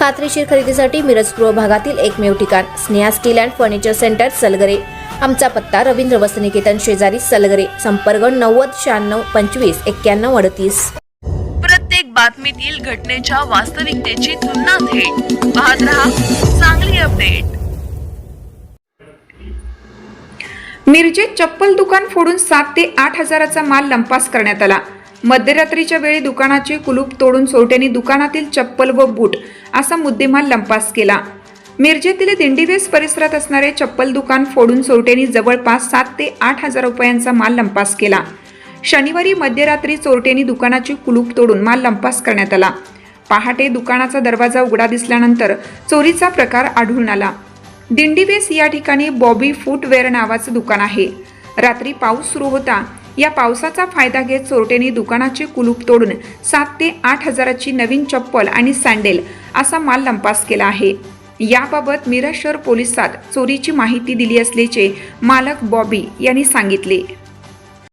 खात्रीशीर खरेदीसाठी मिरज पूर्व भागातील एकमेव ठिकाण Sneha steel and furniture centre Salgare. आमचा पत्ता रवींद्र वसनिकेतन शेजारी सलगरे संपर्क नव्वद शहाण्णव पंचवीस एक्क्याण्णव अडतीस. प्रत्येक बातमीतील घटनेच्या वास्तविकतेची तुलना थेट. पाहत रहा चांगली अपडेट. मिरजेत चप्पल दुकान फोडून सात ते आठ हजाराचा माल लंपास करण्यात आला. मध्यरात्रीच्या वेळी दुकानाचे कुलूप तोडून चोरट्यांनी दुकानातील चप्पल व बूट असा मुद्देमाल लंपास केला. मिरजेतील दिंडीवेस परिसरात असणारे चप्पल दुकान फोडून चोरट्यांनी जवळपास सात ते आठ हजार रुपयांचा माल लंपास केला. शनिवारी मध्यरात्री चोरट्यांनी दुकानाची कुलूप तोडून माल लंपास करण्यात आला. पहाटे दुकानाचा दरवाजा उघडा दिसल्यानंतर चोरीचा प्रकार आढळून आला. दिंडीवेस या ठिकाणी बॉबी फूटवेअर नावाचं दुकान आहे. रात्री पाऊस सुरू होता या पावसाचा फायदा घेत चोरटेने दुकानाचे कुलूप तोडून सात ते आठ हजाराची नवीन चप्पल आणि सँडेल असा माल लंपास केला आहे. याबाबत मिरज शहर पोलिसात चोरीची माहिती दिली असल्याचे मालक बॉबी यांनी सांगितले.